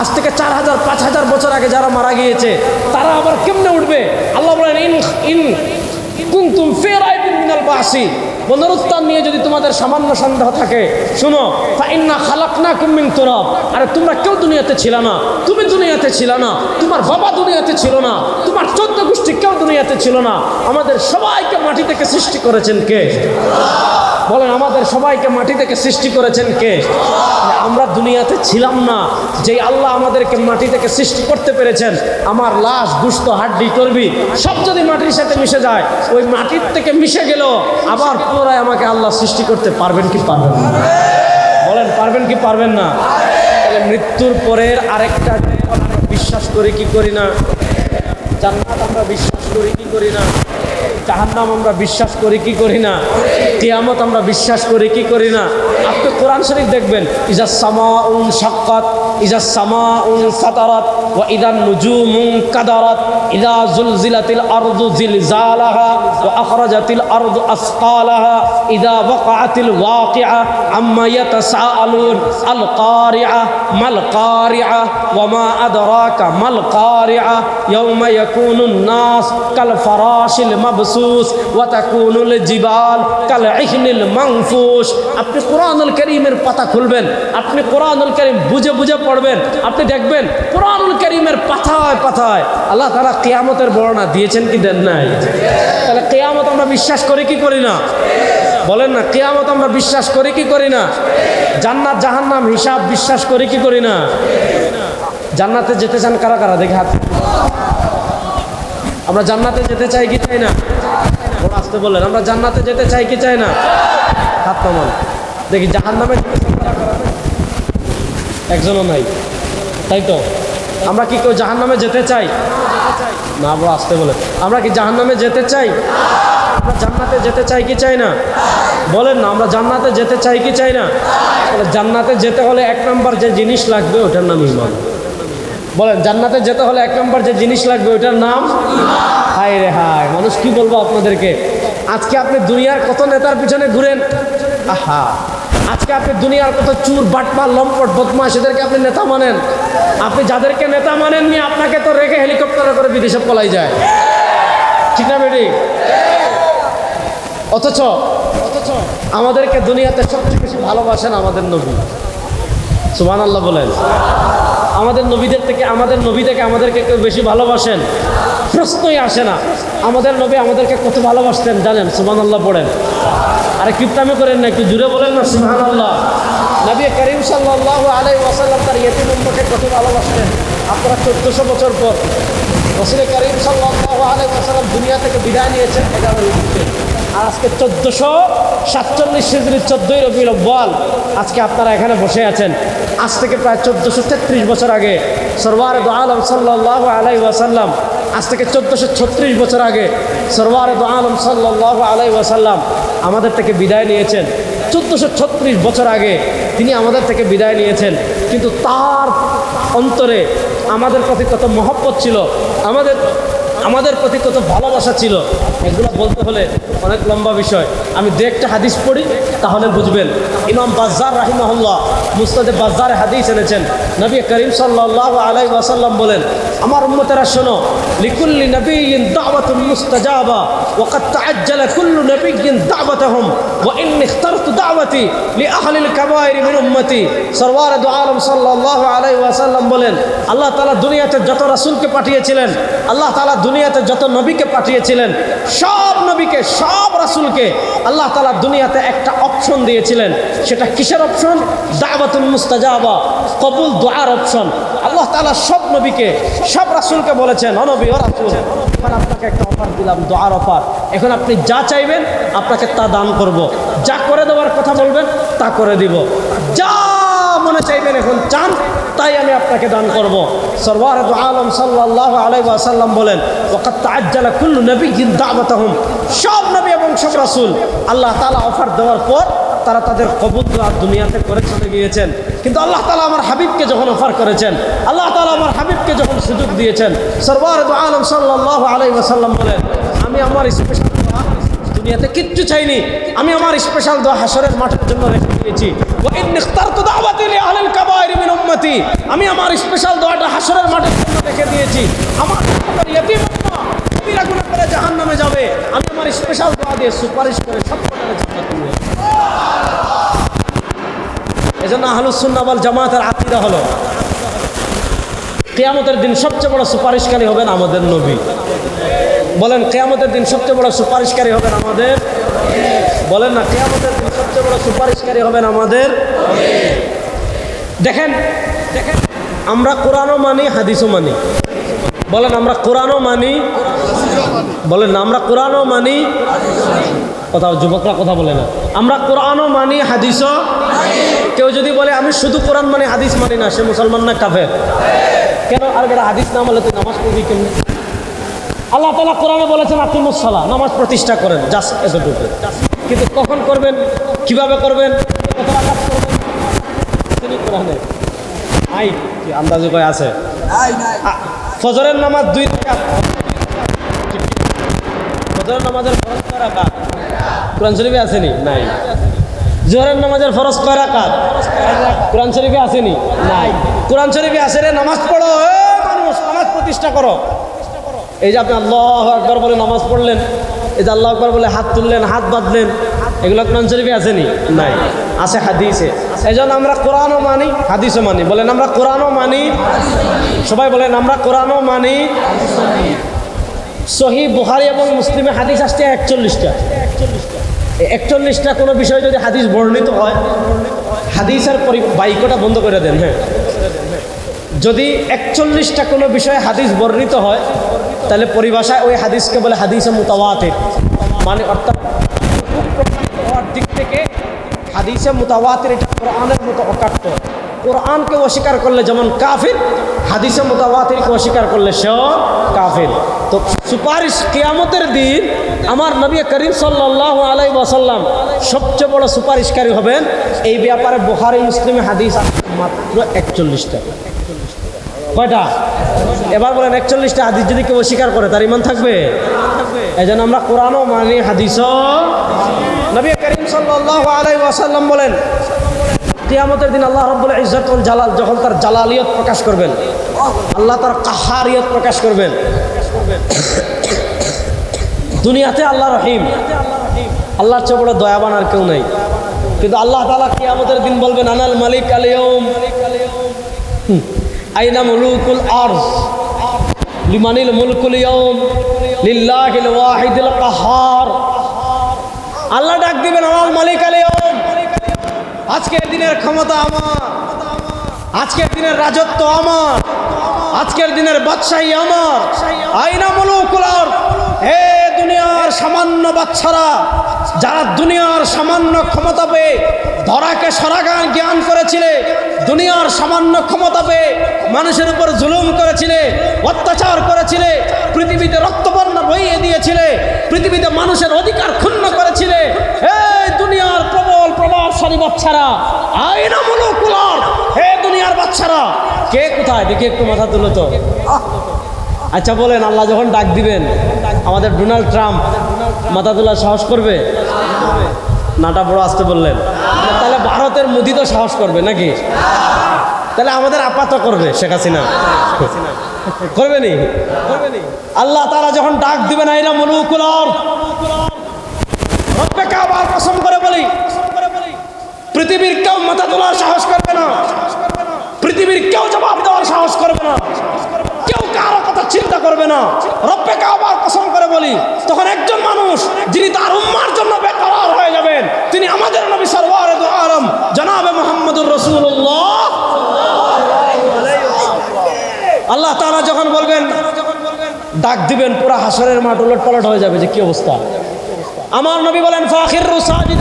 আজ থেকে চার হাজার, পাঁচ হাজার বছর আগে যারা মারা গিয়েছে, তারা আবার কেমনে উঠবে? আল্লাহ বলেন, ইন ইন বাসি। পুনরুত্থান নিয়ে যদি তোমাদের সামান্য সন্দেহ থাকে, শুনো, ফাইন্না খালাকনা কুমিন তোরব। আরে, তোমরা কেউ দুনিয়াতে ছিল না। তুমি দুনিয়াতে ছিল না। তোমার বাবা দুনিয়াতে ছিল না। তোমার চোদ্দ গোষ্ঠী কেউ দুনিয়াতে ছিল না। আমাদের সবাইকে মাটি থেকে সৃষ্টি করেছেন কে? বলেন, আমাদের সবাইকে মাটি থেকে সৃষ্টি করেছেন কে? আমরা দুনিয়াতে ছিলাম না। যে আল্লাহ আমাদেরকে মাটি থেকে সৃষ্টি করতে পেরেছেন, আমার লাশ গুস্ত হাড্ডি করবি সব যদি মাটির সাথে মিশে যায়, ওই মাটির থেকে মিশে গেল আবার পুনরায় আমাকে আল্লাহ সৃষ্টি করতে পারবেন কি পারবেন না? বলেন, পারবেন কি পারবেন না? তাহলে মৃত্যুর পরের আরেকটা বিশ্বাস করি কি করি না? জান্নাত আমরা বিশ্বাস করি কি করি না? জাহান্নাম আমরা বিশ্বাস করি কি করি না? কেয়ামত আমরা বিশ্বাস করি কি করি না? আপনি কোরআন শরীফ দেখবেন ইজা সামা উন সাক্কাত ইজা সামা উন ফাতারাত ওয়া ইদান নুজুমুন কাদারাত ইদা জুলজিলাতিল আরদু জিলজালাহা ওয়া আখরাজাতিল আরদু আসকালাহা ইদা ওয়াকাআতিল ওয়াকিআ আম্মা ইয়াতাসাআলুন আল কারিআ মাল কারিআ ওয়া মা আদরাকা মাল কারিআ ইয়াউমা ইয়াকুনুন নাস কাল ফারাশিল মাবসুস ওয়া তাকুনুল জিবাল কাল ইহনিল মানফুস আপনি কোরআনুল কারীমের পাতা খুলবেন, আপনি কোরআনুল কারীম বুঝে বুঝে পড়বেন, আপনি দেখবেন কোরআনুল কারীমের পাতায় পাথায় আল্লাহ তারা কেয়ামতের বর্ণনা দিয়েছেন কি দেন নাই? তাহলে কেয়ামত আমরা বিশ্বাস করি কি করি না? বলেন না, কেয়ামত আমরা বিশ্বাস করি কি করি না? জান্নাত জাহান্নাম হিসাব বিশ্বাস করি কি করি না? জান্নাতে যেতে চান কারা কারা? দেখে হাত আমরা জান্নাতে যেতে চাই কি চাই না? আসতে বললেন আমরা জান্নাতে যেতে চাই কি চাই না? হাত নামান। দেখি জাহান নামে একজনও নাই। তাই তো? আমরা কি কেউ জাহান নামে যেতে চাই? না বড় আসতে বলে। আমরা কি জাহান নামে যেতে চাই? আমরা জান্নাতে যেতে চাই কি চাই না? বলেন না, আমরা জান্নাতে যেতে চাই কি চাই না? জান্নাতে যেতে হলে এক নম্বর যে জিনিস লাগবে ওটার নাম ইমান বলেন, জান্নাতে যেতে হলে এক নম্বর যে জিনিস লাগবে ওটার নাম? হায় রে হায়, মানুষ কি বলব আপনাদেরকে? আজকে আপনি দুনিয়ার কত নেতার পিছনে ঘুরেন? আহা। আজকে আপনি দুনিয়ার কত চুর, বাটপার, লম্পট বদমাস এদেরকে আপনি নেতা মানেন? আপনি যাদেরকে নেতা মানেননি, আপনাকে তো রেখে হেলিকপ্টারে করে বিদেশে পলাই যায়। ঠিক না, বেটি? অথচ অথচ আমাদেরকে দুনিয়াতে সবচেয়ে বেশি ভালোবাসেন আমাদের নবী। সুমান আল্লাহ বলেন। আমাদের নবীদের থেকে, আমাদের নবী থেকে আমাদেরকে কেউ বেশি ভালোবাসেন? প্রশ্নই আসে না। আমাদের নবী আমাদেরকে কত ভালোবাসতেন জানেন? সুবান আল্লাহ পড়েন। আরে কীর্তামি করেন না, একটু জুড়ে বলেন না সুবান আল্লাহ নবী করিম সাল্লাহ আলাই ওয়াসাল্লাম তার ইয়েতি উম্মকে কত ভালোবাসতেন। আপনারা চোদ্দশো বছর পর রসুল করিম সাল্লাহ আলাই ওয়াসাল্লাম দুনিয়া থেকে বিদায় নিয়েছেন এগারো ঋতুতে আজকে চোদ্দোশো সাতচল্লিশ হিজড়ির চোদ্দোই রবিউল আব্বাল আজকে আপনারা এখানে বসে আছেন। আজ থেকে প্রায় চোদ্দোশো তেত্রিশ বছর আগে সরওয়ার আলম সাল্লাহ আলাই ওয়াসাল্লাম, আজ থেকে চোদ্দোশো ছত্রিশ বছর আগে সরওয়ার আলম সাল্লাহ আলাই ওয়াসাল্লাম আমাদের থেকে বিদায় নিয়েছেন। চোদ্দোশো ছত্রিশ বছর আগে তিনি আমাদের থেকে বিদায় নিয়েছেন। কিন্তু তার অন্তরে আমাদের প্রতি কত মহব্বত ছিল, আমাদের আমাদের প্রতি কত ভালোবাসা ছিল এগুলো বলতে হলে অনেক লম্বা বিষয় আমি দু একটা হাদিস পড়ি তাহলে বুঝবেন ইমাম বাজ্জার রাহিমাহুল্লাহ মুস্তাদে বাজ্জারে হাদিস এনেছেন নবী করিম সাল্লাহ আলাই ওয়াসাল্লাম বলেন আমার উম্মতেরা শোনো লিকুল্লি নবীন দাওয়াতুল মুস্তাজাবা وقد تعجل كل نبي دعوتهم وإني اخترت دعوتي لأهل الكبائر من أمتي সরওয়ার দু আলম সাল্লাহ আলাই ওয়াসাল্লাম বলেন আল্লাহ তালা দুনিয়াতে যত রাসূলকে পাঠিয়েছিলেন আল্লাহ তালা দুনিয়াতে যত নবীকে পাঠিয়েছিলেন সব নবীকে, সব রাসুলকে আল্লাহ তালা দুনিয়াতে একটা অপশন দিয়েছিলেন। সেটা কিসের অপশন দাওয়াতুল মুস্তাজাবা, কবুল দোয়ার অপশন আল্লাহ তালা সব নবীকে, সব রাসুলকে বলেছেন অনবী ও রাসূল এখন আপনাকে একটা অফার দিলাম, দোয়ার অফার এখন আপনি যা চাইবেন, আপনাকে তা দান করব। যা করে দেওয়ার কথা বলবেন, তা করে দিব। যা মনে চাইবেন এখন চান তাই আমি আপনাকে দান করব। সরওয়ার আলম সাল্লাহ আলাইসাল্লাম বলেন ওকাত কুল্লু নবী দাওয়াতাহুম। সব নবী এবং সব রাসূল আল্লাহ তালা অফার দেওয়ার পর তারা তাদের দোয়া দুনিয়াতে করে চলে গিয়েছেন। কিন্তু আল্লাহ তালা আমার হাবিবকে যখন অফার করেছেন, আল্লাহ তালা আমার হাবিবকে যখন সুযোগ দিয়েছেন দু আলম সাল্লাহ আলাই ওসাল্লাম বলেন, আমি আমার স্পেশাল দুনিয়াতে কিচ্ছু চাইনি। আমি আমার স্পেশাল দোয়া হাসরের মাঠের জন্য রেখে দিয়েছি। আমি আমার স্পেশাল দোয়াটা হাসরের মাঠের জন্য রেখে দিয়েছি। আমার জাহান নামে যাবে। আমি আমার স্পেশাল দোয়া দিয়ে সুপারিশ করে সব এজন্য আহলুসুন্নাবাল জামাতের আকিদা হলো, কেয়ামতের দিন সবচেয়ে বড় সুপারিশকারী হবেন আমাদের নবী। বলেন, কেয়ামতের দিন সবচেয়ে বড় সুপারিশকারী হবেন আমাদের, বলেন না, কেয়ামতের সবচেয়ে বড় সুপারিশকারী হবেন আমাদের দেখেন দেখেন, আমরা কোরআনও মানি, হাদিসও মানি। বলেন, আমরা কোরআনও মানি, বলেন, আমরা কোরআনও মানি, কথা, যুবকরা কথা বলে না। আমরা কোরআনও মানি, হাদিসও কেউ যদি বলে, আমি শুধু কোরআন মানি, হাদিস মানি না, সে মুসলমান না, কাফের? কেন? আর বেটা হাদিস না বলে, তুই নামাজ পড়বি কেমনি? আল্লাহ তালা কোরআনে বলেছেন আকিমুসলা নামাজ প্রতিষ্ঠা করেন, জাস্ট এতটুকু। কিন্তু কখন করবেন? কীভাবে করবেন? আই আন্দাজে কয় আছে? ফজরের নামাজ দুই ফজরের নামাজের ফরজ কয় কোরআন শরীফে আসেনি? নাই। জোহরের নামাজের ফরজ কয় রাকাত? কোরআন শরীফে আসেনি? নাই। কোরআন শরীফে আসে রে, নামাজ পড়ো মানুষ, নামাজ প্রতিষ্ঠা করো। এই যে আপনি আল্লাহ একবার বলে নামাজ পড়লেন, এই যে আল্লাহ একবার বলে হাত তুললেন, হাত বাঁধলেন এগুলো কোরআন শরীফে আসেনি নাই। আছে হাদিসে। এই আমরা কোরআনও মানি, হাদিসও মানি। বলেন, আমরা কোরআনও মানি। সবাই বলেন, আমরা কোরআনও মানি। সহি বুহারি এবং মুসলিমে হাদিস আসছে একচল্লিশটা। একচল্লিশটা কোনো বিষয় যদি হাদিস বর্ণিত হয়, হাদিসের বাক্যটা বন্ধ করে দেন হ্যাঁ। যদি একচল্লিশটা কোনো বিষয়ে হাদিস বর্ণিত হয়, তাহলে পরিভাষায় ওই হাদিসকে বলে হাদিসে মুতাওয়াতির। মানে অর্থাৎ হওয়ার দিক থেকে হাদিসে মুতাওয়াতির এটা কোরআনের মতো অকাট্য। কোরআনকে অস্বীকার করলে যেমন কাফির, হাদিসে মুতাওয়াতিরকে অস্বীকার করলে সেও কাফির। তো সুপারিশ কেয়ামতের দিন আমার নবী করিম সাল্লাহ আলাই ওয়াসাল্লাম সবচেয়ে বড় সুপারিশকারী হবেন। এই ব্যাপারে বুহারি মুসলিমে হাদিস মাত্র একচল্লিশটা। কয়টা? এবার বলেন, একচল্লিশটা হাদিস যদি কেউ অস্বীকার করে, তার ইমান থাকবে? এই জন্য আমরা কোরআনও মানি, হাদিসও। নবী করিম সাল্লাহ বলেন, কিয়ামতের দিন আল্লাহ রব্বুল ইজ্জতুল জালাল যখন তার জালালিয়ত প্রকাশ করবেন, আল্লাহ তার কাহারিয়ত প্রকাশ করবেন। দুনিয়াতে আল্লাহ রহিম। আল্লাহর চেয়ে বড় দয়াবান আর কেউ নেই। কিন্তু আল্লাহ তালা কিয়ামতের দিন বলবেন, আনাল মালিক আলিয়ম আইনা মুলুকুল আরজ? লিমানিল মুলকুল ইয়ম লিল্লাহিল ওয়াহিদুল কাহার। আল্লাহ ডাক দিবেন, আমার মালিক আলিয়ম আজকের দিনের ক্ষমতা আমার। আজকের দিনের রাজত্ব আমার। আজকের দিনের বাদশাহী আমার। আইনা মুলুকুল আরজ? হে দুনিয়ার সামান্য বাচ্চারা যারা দুনিয়ার সামান্য ক্ষমতা পেয়ে ধরাকে সরাগান জ্ঞান করেছিলে, দুনিয়ার সামান্য ক্ষমতা পেয়ে মানুষের উপর জুলুম করেছিলে, অত্যাচার করেছিলে, পৃথিবীতে রক্তবর্ণ বইয়ে দিয়েছিলে, পৃথিবীতে মানুষের অধিকার ক্ষুণ্ণ করেছিলে, এই দুনিয়ার প্রবল প্রভাবশালী বাচ্চারা আইনা মুলুকুলার হে দুনিয়ার বাচ্চারা, কে কোথায় দেখে একটু মাথা তুলো তো। আচ্ছা বলেন, আল্লাহ যখন ডাক দিবেন আমাদের ডোনাল্ড ট্রাম্প মাথা তোলার সাহস করবে? নাটা বড় আসতে বললেন। তাহলে ভারতের মোদি তো সাহস করবে নাকি? তাহলে আমাদের আপাত করবে, শেখ হাসিনা। করবে নি? আল্লাহ তারা যখন ডাক আইনা মনুকুলার রব্বে কাবার কসম করে বলি, পৃথিবীর কেউ মাথা তোলার সাহস করবে না। পৃথিবীর কেউ জবাব দেওয়ার সাহস করবে না। কারও কথা চিন্তা করবে না। রব্বে কাবার কসম করে বলি, তখন একজন মানুষ যিনি তার উম্মার জন্য বেকার হয়ে যাবেন, তিনি আমাদের নবী সরওয়ার আলম জনাবে মোহাম্মদুর রসুল্লাহ আল্লাহ তারা যখন বলবেন, ডাক দিবেন, পুরা হাসরের মাঠ উলট পালট হয়ে যাবে, যে কি অবস্থা? আমার নবী বলেন, ফাখির রুসাজিদ